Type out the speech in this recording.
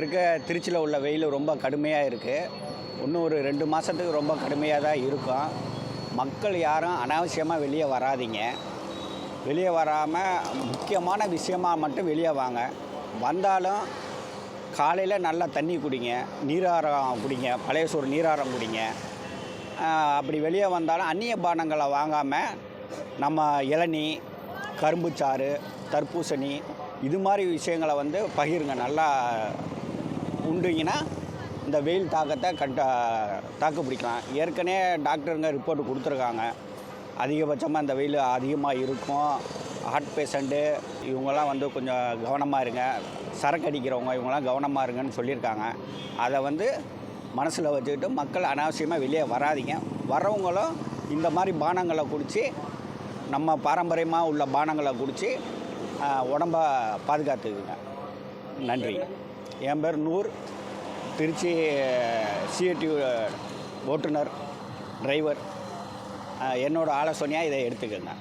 இருக்க திருச்சியில் உள்ள வெயில் ரொம்ப கடுமையாக இருக்குது இன்னும் ஒரு ரெண்டு மாதத்துக்கு ரொம்ப கடுமையாக தான் இருக்கும். மக்கள் யாரும் அனாவசியமாக வெளியே வராதீங்க. வெளியே வராமல் முக்கியமான விஷயமாக மட்டும் வெளியே வாங்க. வந்தாலும் காலையில் நல்லா தண்ணி குடிங்க நீராரம் குடிங்க பழைய சோறு நீராரம் குடிங்க. அப்படி வெளியே வந்தாலும் அந்நிய பானங்களை வாங்காமல் நம்ம இளநி கரும்புச்சாறு தர்பூசணி இது மாதிரி விஷயங்களை வந்து பகிருங்க. நல்லா உண்டுங்கன்னா இந்த வெயில் தாக்கத்தை கட்ட தாக்கு பிடிக்கலாம் ஏற்கனவே டாக்டருங்க ரிப்போர்ட் கொடுத்துருக்காங்க. அதிகபட்சமாக இந்த வெயில் அதிகமாக இருக்கும். ஹார்ட் பேஷண்ட்டு இவங்கெல்லாம் வந்து கொஞ்சம் கவனமாக இருங்க. சரக்கு அடிக்கிறவங்க இவங்கெல்லாம் கவனமாக இருங்கன்னு சொல்லியிருக்காங்க. அதை வந்து மனசில் வச்சுக்கிட்டு மக்கள் அனாவசியமாக வெளியே வராதீங்க. வரவங்களும் இந்த மாதிரி பானங்களை குடித்து நம்ம பாரம்பரியமாக உள்ள பானங்களை குடித்து உடம்ப பாதுகாத்துக்குங்க. நன்றி. என் பேர் நூர். திருச்சி சிஏடி ஓட்டுநர் டிரைவர் என்னோடய ஆலோசனையாக இதை எடுத்துக்கோங்க.